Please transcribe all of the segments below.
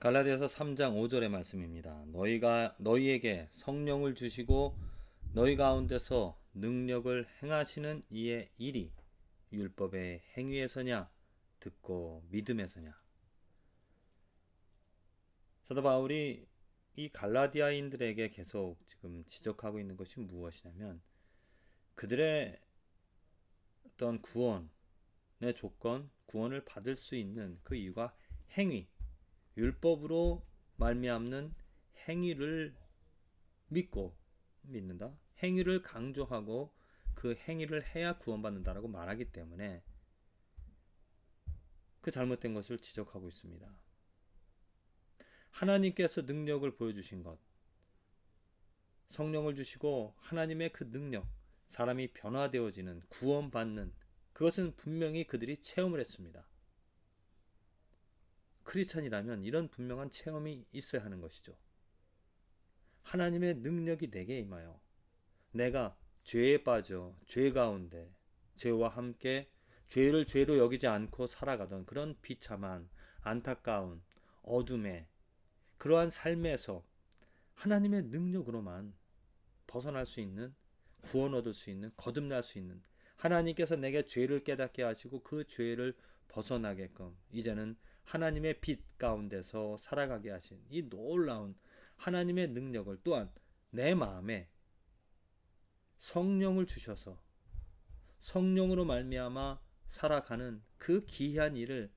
갈라디아서 3장 5절의 말씀입니다. 너희가 너희에게 성령을 주시고 너희 가운데서 능력을 행하시는 이의 일이 율법의 행위에서냐 듣고 믿음에서냐 사도 바울이 이 갈라디아인들에게 계속 지금 지적하고 있는 것이 무엇이냐면 그들의 어떤 구원의 조건, 구원을 받을 수 있는 그 이유가 행위, 율법으로 말미암는 행위를 믿고 믿는다. 행위를 강조하고 그 행위를 해야 구원받는다라고 말하기 때문에 그 잘못된 것을 지적하고 있습니다. 하나님께서 능력을 보여주신 것, 성령을 주시고 하나님의 그 능력, 사람이 변화되어지는, 구원받는, 그것은 분명히 그들이 체험을 했습니다. 크리스찬이라면 이런 분명한 체험이 있어야 하는 것이죠. 하나님의 능력이 내게 임하여 내가 죄에 빠져 죄 가운데 죄와 함께 죄를 죄로 여기지 않고 살아가던 그런 비참한 안타까운 어둠에 그러한 삶에서 하나님의 능력으로만 벗어날 수 있는 구원 얻을 수 있는 거듭날 수 있는 하나님께서 내게 죄를 깨닫게 하시고 그 죄를 벗어나게끔 이제는 하나님의 빛 가운데서 살아가게 하신 이 놀라운 하나님의 능력을 또한 내 마음에 성령을 주셔서 성령으로 말미암아 살아가는 그 기이한 일을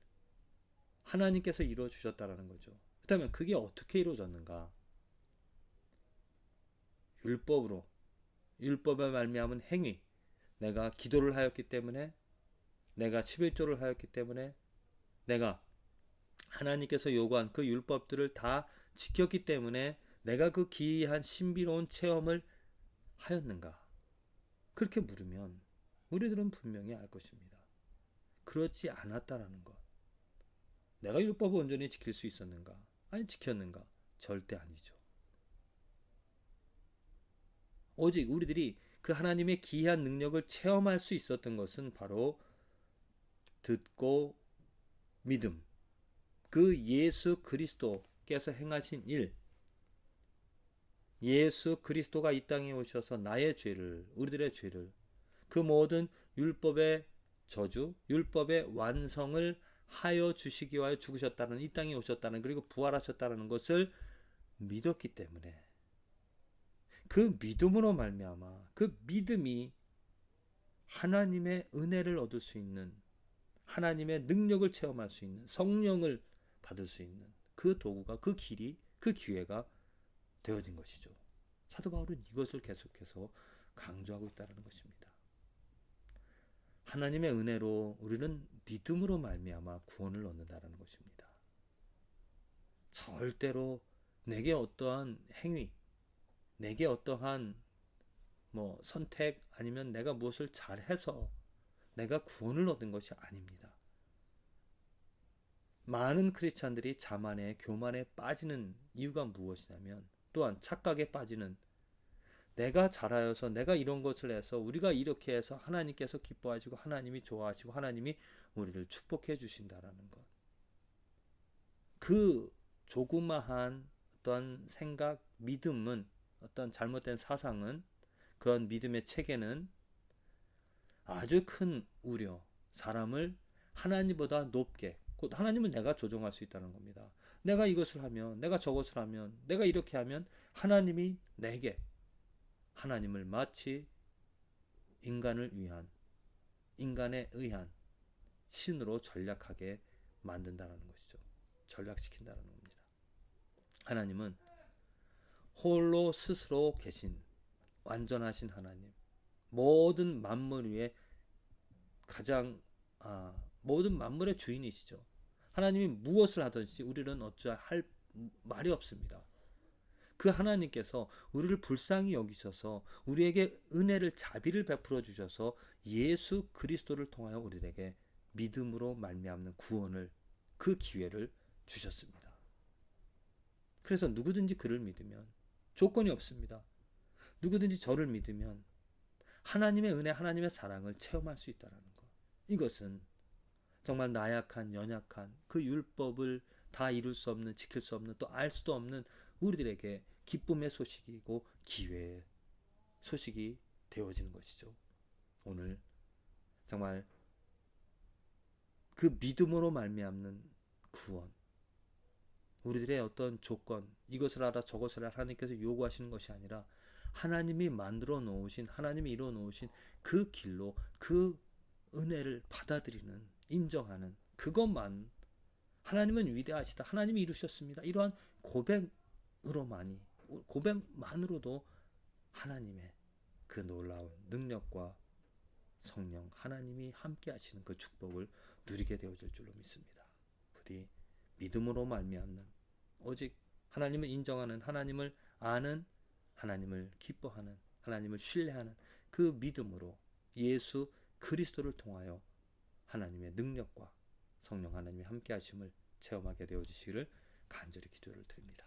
하나님께서 이루어 주셨다라는 거죠. 그렇다면 그게 어떻게 이루어졌는가? 율법으로 율법에 말미암은 행위 내가 기도를 하였기 때문에 내가 11조를 하였기 때문에 내가 하나님께서 요구한 그 율법들을 다 지켰기 때문에 내가 그 기이한 신비로운 체험을 하였는가? 그렇게 물으면 우리들은 분명히 알 것입니다. 그렇지 않았다라는 것. 내가 율법을 온전히 지킬 수 있었는가? 아니 지켰는가? 절대 아니죠. 오직 우리들이 그 하나님의 기이한 능력을 체험할 수 있었던 것은 바로 듣고 믿음. 그 예수 그리스도께서 행하신 일. 예수 그리스도가 이 땅에 오셔서 나의 죄를, 우리들의 죄를, 그 모든 율법의 저주, 율법의 완성을 하여 주시기 위하여 죽으셨다는 이 땅에 오셨다는 그리고 부활하셨다는 것을 믿었기 때문에 그 믿음으로 말미암아 그 믿음이 하나님의 은혜를 얻을 수 있는 하나님의 능력을 체험할 수 있는 성령을 받을 수 있는 그 도구가 그 길이 그 기회가 되어진 것이죠. 사도 바울은 이것을 계속해서 강조하고 있다는 것입니다. 하나님의 은혜로 우리는 믿음으로 말미암아 구원을 얻는다라는 것입니다. 절대로 내게 어떠한 행위, 내게 어떠한 뭐 선택 아니면 내가 무엇을 잘해서 내가 구원을 얻은 것이 아닙니다. 많은 크리스찬들이 자만에 교만에 빠지는 이유가 무엇이냐면 또한 착각에 빠지는 내가 잘하여서 내가 이런 것을 해서 우리가 이렇게 해서 하나님께서 기뻐하시고 하나님이 좋아하시고 하나님이 우리를 축복해 주신다라는 것. 그 조그마한 어떤 생각, 믿음은 어떤 잘못된 사상은 그런 믿음의 체계는 아주 큰 우려, 사람을 하나님보다 높게, 곧 하나님은 내가 조종할 수 있다는 겁니다. 내가 이것을 하면, 내가 저것을 하면, 내가 이렇게 하면 하나님이 내게 하나님을 마치 인간을 위한, 인간에 의한 신으로 전략하게 만든다는 것이죠. 전략시킨다는 겁니다. 하나님은 홀로 스스로 계신 완전하신 하나님, 모든 만물 위에 가장 아, 모든 만물의 주인이시죠. 하나님이 무엇을 하든지 우리는 어찌할 말이 없습니다. 그 하나님께서 우리를 불쌍히 여기셔서 우리에게 은혜를 자비를 베풀어 주셔서 예수 그리스도를 통하여 우리에게 믿음으로 말미암는 구원을 그 기회를 주셨습니다. 그래서 누구든지 그를 믿으면 조건이 없습니다. 누구든지 저를 믿으면 하나님의 은혜, 하나님의 사랑을 체험할 수 있다는 것. 이것은 정말 나약한, 연약한 그 율법을 다 이룰 수 없는 지킬 수 없는 또 알 수도 없는 우리들에게 기쁨의 소식이고 기회의 소식이 되어지는 것이죠. 오늘 정말 그 믿음으로 말미암는 구원 우리들의 어떤 조건 이것을 알아 저것을 알아 하나님께서 요구하시는 것이 아니라 하나님이 만들어 놓으신 하나님이 이루어 놓으신 그 길로 그 은혜를 받아들이는 인정하는 그것만 하나님은 위대하시다 하나님이 이루셨습니다 이러한 고백으로만이 고백만으로도 하나님의 그 놀라운 능력과 성령 하나님이 함께 하시는 그 축복을 누리게 되어질 줄로 믿습니다. 부디 믿음으로 말미암는 오직 하나님을 인정하는 하나님을 아는 하나님을 기뻐하는 하나님을 신뢰하는 그 믿음으로 예수 그리스도를 통하여 하나님의 능력과 성령 하나님의 함께 하심을 체험하게 되어 주시기를 간절히 기도를 드립니다.